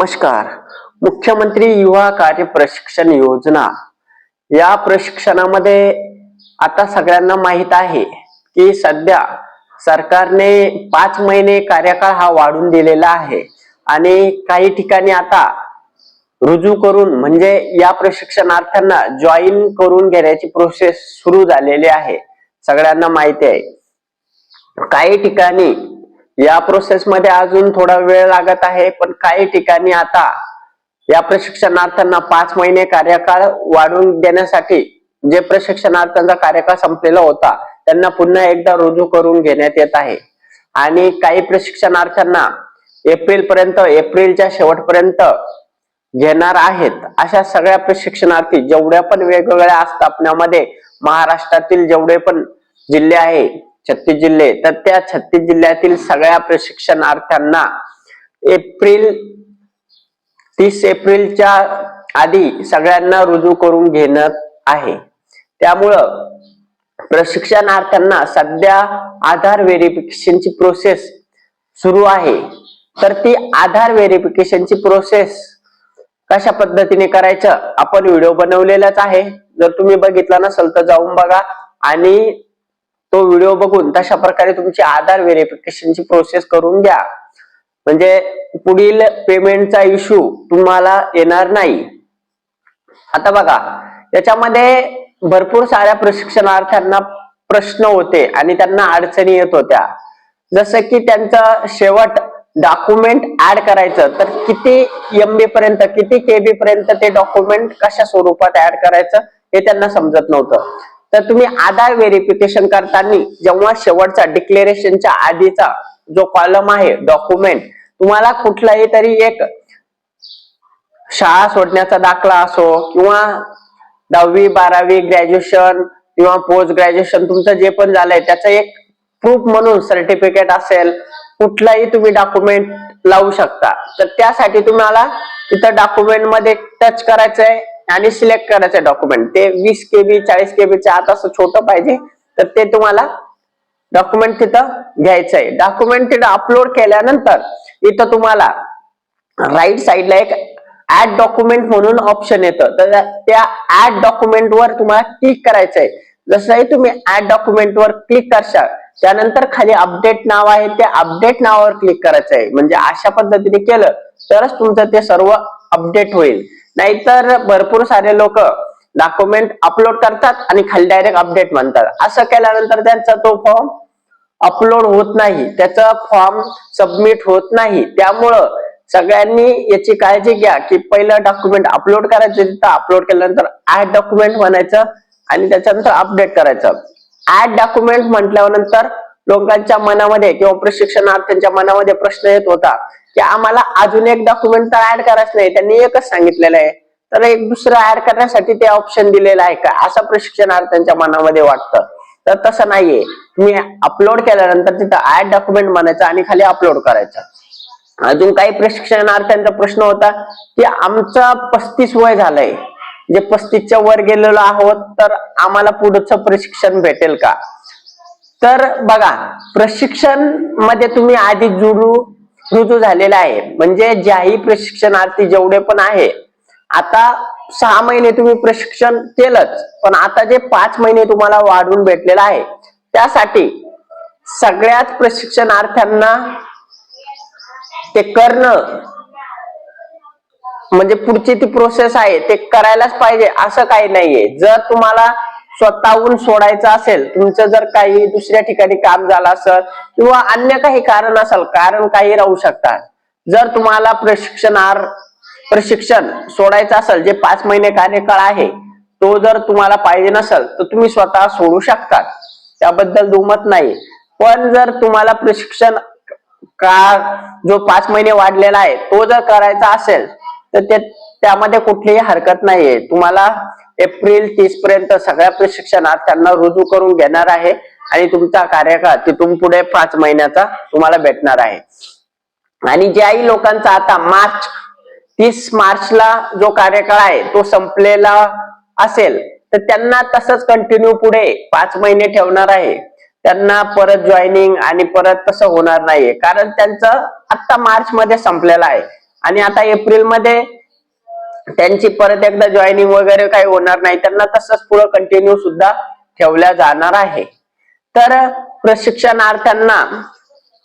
नमस्कार. मुख्यमंत्री युवा कार्य प्रशिक्षण योजना. या प्रशिक्षणामध्ये आता सगळ्यांना माहीत आहे की सध्या सरकारने पाच महिने कार्यकाळ हा वाढून दिलेला आहे आणि काही ठिकाणी आता रुजू करून म्हणजे या प्रशिक्षणार्थ्यांना जॉईन करून घेण्याची प्रोसेस सुरू झालेली आहे. सगळ्यांना माहिती आहे. काही ठिकाणी या प्रोसेस मध्ये अजून थोडा वेळ लागत आहे पण काही ठिकाणी आता या प्रशिक्षणार्थ्यांना पाच महिने कार्यकाळ वाढवून देण्यासाठी जे प्रशिक्षणार्थ्यांचा कार्यकाळ संपलेला होता त्यांना पुन्हा एकदा रुजू करून घेण्यात येत आहे. आणि काही प्रशिक्षणार्थ्यांना एप्रिल पर्यंत एप्रिलच्या शेवटपर्यंत घेणार आहेत. अशा सगळ्या प्रशिक्षणार्थी जेवढ्या पण वेगवेगळ्या आस्थापनामध्ये महाराष्ट्रातील जेवढे पण जिल्हे आहे छत्तीस जिल्हे. तर त्या छत्तीस जिल्ह्यातील सगळ्या प्रशिक्षणार्थ्यांना एप्रिल तीस एप्रिलच्या आधी सगळ्यांना रुजू करून घेण्यात आहे. त्यामुळं प्रशिक्षणार्थ्यांना सध्या आधार व्हेरिफिकेशनची प्रोसेस सुरू आहे. तर ती आधार व्हेरिफिकेशनची प्रोसेस कशा पद्धतीने करायचं आपण व्हिडिओ बनवलेलाच आहे. जर तुम्ही बघितला नसेल तर जाऊन बघा. आणि तो व्हिडिओ बघून तशा प्रकारे तुमची आधार व्हेरिफिकेशनची प्रोसेस करून घ्या. म्हणजे पुढील पेमेंटचा इश्यू तुम्हाला येणार नाही. आता बघा याच्यामध्ये भरपूर साऱ्या प्रशिक्षणार्थ्यांना प्रश्न होते आणि त्यांना अडचणी येत होत्या. जसं की त्यांचं शेवट डॉक्युमेंट ऍड करायचं तर किती एम बी पर्यंत किती के बी पर्यंत ते डॉक्युमेंट कशा स्वरूपात ऍड करायचं हे त्यांना समजत नव्हतं. तर तुम्ही आधार व्हेरिफिकेशन करताना जेव्हा शेवटचा डिक्लेरेशनच्या आधीचा जो कॉलम आहे डॉक्युमेंट तुम्हाला कुठलाही तरी एक शाळा सोडण्याचा दाखला असो किंवा दहावी बारावी ग्रॅज्युएशन किंवा पोस्ट ग्रॅज्युएशन तुमचं जे पण झालंय त्याचं एक प्रूफ म्हणून सर्टिफिकेट असेल कुठलाही तुम्ही डॉक्युमेंट लावू शकता. तर त्यासाठी तुम्हाला तिथं डॉक्युमेंटमध्ये टच करायचंय. आणि सिलेक्ट करायचं डॉक्युमेंट ते वीस के बी चाळीस केबीच्या आत असं छोटं पाहिजे तर ते तुम्हाला डॉक्युमेंट तिथं घ्यायचं आहे. डॉक्युमेंट तिथं अपलोड केल्यानंतर इथं तुम्हाला राईट साईडला एक ऍड डॉक्युमेंट म्हणून ऑप्शन येतं. तर त्या ऍड डॉक्युमेंट वर तुम्हाला क्लिक करायचं आहे. जसंही तुम्ही ऍड डॉक्युमेंट वर क्लिक करशाल त्यानंतर खाली अपडेट नाव आहे त्या अपडेट नावावर क्लिक करायचं आहे. म्हणजे अशा पद्धतीने केलं तरच तुमचं ते सर्व अपडेट होईल. नाहीतर भरपूर सारे लोक डॉक्युमेंट अपलोड करतात आणि खाली डायरेक्ट अपडेट म्हणतात. असं केल्यानंतर त्यांचा तो फॉर्म अपलोड होत नाही. त्याचा फॉर्म सबमिट होत नाही. त्यामुळं सगळ्यांनी याची काळजी घ्या की पहिलं डॉक्युमेंट अपलोड करायचं तिथं अपलोड केल्यानंतर ऍड डॉक्युमेंट म्हणायचं आणि त्याच्यानंतर अपडेट करायचं. ऍड डॉक्युमेंट म्हटल्यानंतर लोकांच्या मनामध्ये किंवा प्रशिक्षणार्थ्यांच्या मनामध्ये प्रश्न येत होता की आम्हाला अजून एक डॉक्युमेंट तर ऍड करायचं नाही. त्यांनी एकच सांगितलेलं आहे. तर एक दुसरं ऍड करण्यासाठी ते ऑप्शन दिलेलं आहे का? असं प्रशिक्षणार्थ्यांच्या मनामध्ये वाटतं. तर तसं नाहीये. तुम्ही अपलोड केल्यानंतर तिथं ऍड डॉक्युमेंट म्हणायचं आणि खाली अपलोड करायचं. अजून काही प्रशिक्षणार्थ्यांचा प्रश्न होता की आमचा पस्तीस वय झालंय. जे पस्तीसच्या वर गेलेलो आहोत तर आम्हाला पुढचं प्रशिक्षण भेटेल का? तर बघा प्रशिक्षणमध्ये तुम्ही आधी जुडू रुजू झालेला आहे. म्हणजे ज्याही प्रशिक्षणार्थी जेवढे पण आहे आता सहा महिने तुम्ही प्रशिक्षण केलंच पण आता जे पाच महिने तुम्हाला वाढून भेटलेलं आहे त्यासाठी सगळ्याच प्रशिक्षणार्थ्यांना ते करणं म्हणजे पुढची ती प्रोसेस आहे ते करायलाच पाहिजे असं काही नाहीये. जर तुम्हाला स्वतःहून सोडायचं असेल तुमचं जर काही दुसऱ्या ठिकाणी काम झालं असेल किंवा अन्य काही कारण असेल कारण काही राहू शकतात. जर तुम्हाला प्रशिक्षणार प्रशिक्षण सोडायचं असेल जे पाच महिने कार्यकाळ आहे तो जर तुम्हाला पाहिजे नसेल तर तुम्ही स्वतः सोडू शकता त्याबद्दल दुमत नाही. पण जर तुम्हाला प्रशिक्षण काळ जो पाच महिने वाढलेला आहे तो जर करायचा असेल तर ते त्यामध्ये कुठलीही हरकत नाहीये. तुम्हाला एप्रिल तीस पर्यंत सगळ्या प्रशिक्षणार्थ्यांना रुजू करून घेणार आहे आणि तुमचा कार्यकाळ तिथून पुढे पाच महिन्याचा तुम्हाला भेटणार आहे. आणि ज्याही लोकांचा आता मार्च तीस मार्चला जो कार्यकाळ आहे तो संपलेला असेल तर त्यांना तसंच कंटिन्यू पुढे पाच महिने ठेवणार आहे. त्यांना परत जॉईनिंग आणि परत तसं होणार नाहीये कारण त्यांचं आता मार्च मध्ये संपलेलं आहे. आणि आता एप्रिलमध्ये त्यांची परत एकदा जॉईनिंग वगैरे काही होणार नाही त्यांना तसंच पुढे कंटिन्यू सुद्धा ठेवल्या जाणार आहे. तर प्रशिक्षणार्थ्यांना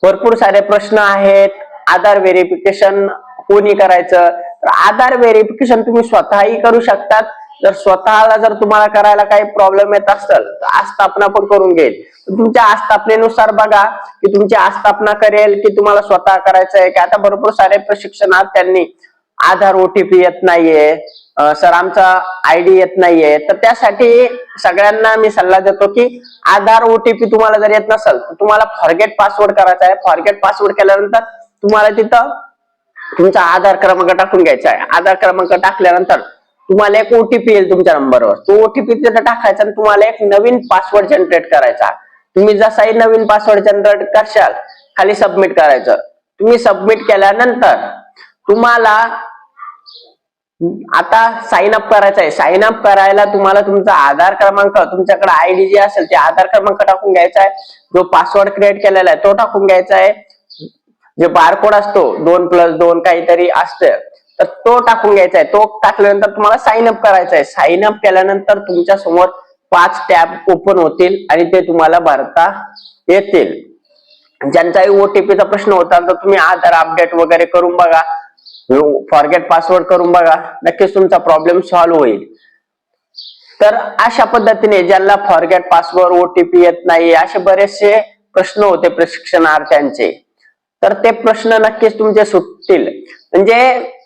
भरपूर सारे प्रश्न आहेत. आधार व्हेरिफिकेशन कोणी करायचं? तर आधार व्हेरिफिकेशन तुम्ही स्वतःही करू शकतात. जर स्वतःला जर तुम्हाला करायला काही प्रॉब्लेम येत असेल तर आस्थापना पण करून घेईल. तुमच्या आस्थापनेनुसार बघा की तुमची आस्थापना करेल की तुम्हाला स्वतः करायचं आहे की आता भरपूर सारे प्रशिक्षणार्थ्यांनी आधार ओटीपी येत नाहीये. सर आमचा आयडी येत नाहीये. तर त्यासाठी सगळ्यांना मी सल्ला देतो की आधार ओटीपी तुम्हाला जर येत नसेल तर तुम्हाला फॉरगेट पासवर्ड करायचा आहे. फॉरगेट पासवर्ड केल्यानंतर तुम्हाला तिथं तुमचा आधार क्रमांक टाकून घ्यायचा आहे. आधार क्रमांक टाकल्यानंतर तुम्हाला एक ओटीपी येईल तुमच्या नंबरवर. तो ओटीपी तिथं टाकायचा आणि तुम्हाला एक नवीन पासवर्ड जनरेट करायचा. तुम्ही जसाही नवीन पासवर्ड जनरेट करशाल खाली सबमिट करायचं. तुम्ही सबमिट केल्यानंतर तुम्हाला आता साइन अप करायचं आहे. साइन अप करायला तुम्हाला तुमचा आधार क्रमांक तुमच्याकडे आयडी जी असेल ते आधार क्रमांक टाकून घ्यायचा आहे. जो पासवर्ड क्रिएट केलेला आहे तो टाकून घ्यायचा आहे. जे बारकोड असतो दोन प्लस दोन काहीतरी असतं तर तो टाकून घ्यायचा आहे. तो टाकल्यानंतर तुम्हाला साइन अप करायचा आहे. साइन अप केल्यानंतर तुमच्यासमोर पाच टॅब ओपन होतील आणि ते तुम्हाला भरता येतील. ज्यांचाही ओटीपीचा प्रश्न होता तर तुम्ही आधार अपडेट वगैरे करून बघा. फॉरगेट पासवर्ड करून बघा नक्कीच तुमचा प्रॉब्लेम सॉल्व्ह होईल. तर अशा पद्धतीने ज्यांना फॉरगेट पासवर्ड ओटीपी येत नाही असे बरेचसे प्रश्न होते प्रशिक्षणार्थ्यांचे. तर ते प्रश्न नक्कीच तुमचे सुटतील. म्हणजे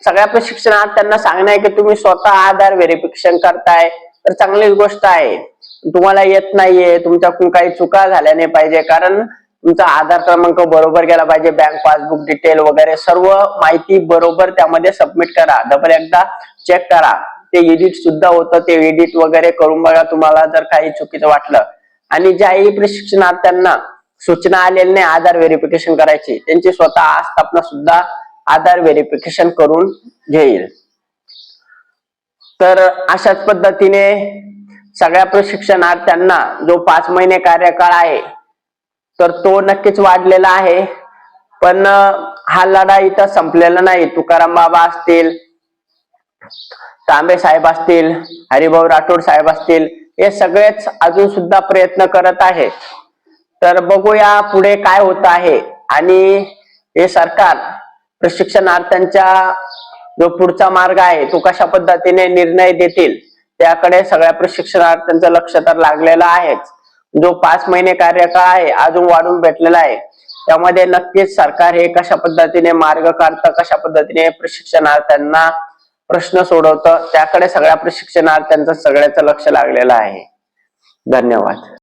सगळ्या प्रशिक्षणार्थ्यांना सांगणं आहे की तुम्ही स्वतः आधार व्हेरिफिकेशन करताय तर चांगलीच गोष्ट आहे. तुम्हाला येत नाहीये तुमच्याकडून काही चुका झाल्या नाही पाहिजे कारण तुमचा आधार क्रमांक बरोबर गेला पाहिजे बँक पासबुक डिटेल वगैरे सर्व माहिती बरोबर त्यामध्ये सबमिट करा. डबल एकदा चेक करा. ते एडिट सुद्धा होतं ते एडिट वगैरे करून बघा तुम्हाला जर काही चुकीचं वाटलं. आणि ज्याही प्रशिक्षणार्थ्यांना सूचना आलेली नाही आधार व्हेरिफिकेशन करायची त्यांची स्वतः आस्थापना सुद्धा आधार व्हेरिफिकेशन करून घेईल. तर अशाच पद्धतीने सगळ्या प्रशिक्षणार्थ्यांना जो पाच महिने कार्यकाळ आहे तर तो नक्कीच वाढलेला आहे. पण हा लढा इथं संपलेला नाही. तुकाराम बाबा असतील तांबे साहेब असतील हरिभाऊ राठोड साहेब असतील हे सगळेच अजून सुद्धा प्रयत्न करत आहेत. तर बघूया पुढे काय होत आहे. आणि हे सरकार प्रशिक्षणार्थ्यांच्या जो पुढचा मार्ग आहे तो कशा पद्धतीने निर्णय देतील त्याकडे सगळ्या प्रशिक्षणार्थ्यांचं लक्ष तर लागलेलं आहेच. जो पाच महिने कार्यकाळ आहे अजून वाढून भेटलेला आहे. त्यामध्ये नक्कीच सरकार हे कशा पद्धतीने मार्ग काढतं कशा पद्धतीने प्रशिक्षणार्थ्यांना प्रश्न सोडवतं त्याकडे सगळ्या प्रशिक्षणार्थ्यांचं सगळ्याचं लक्ष लागलेलं आहे. धन्यवाद.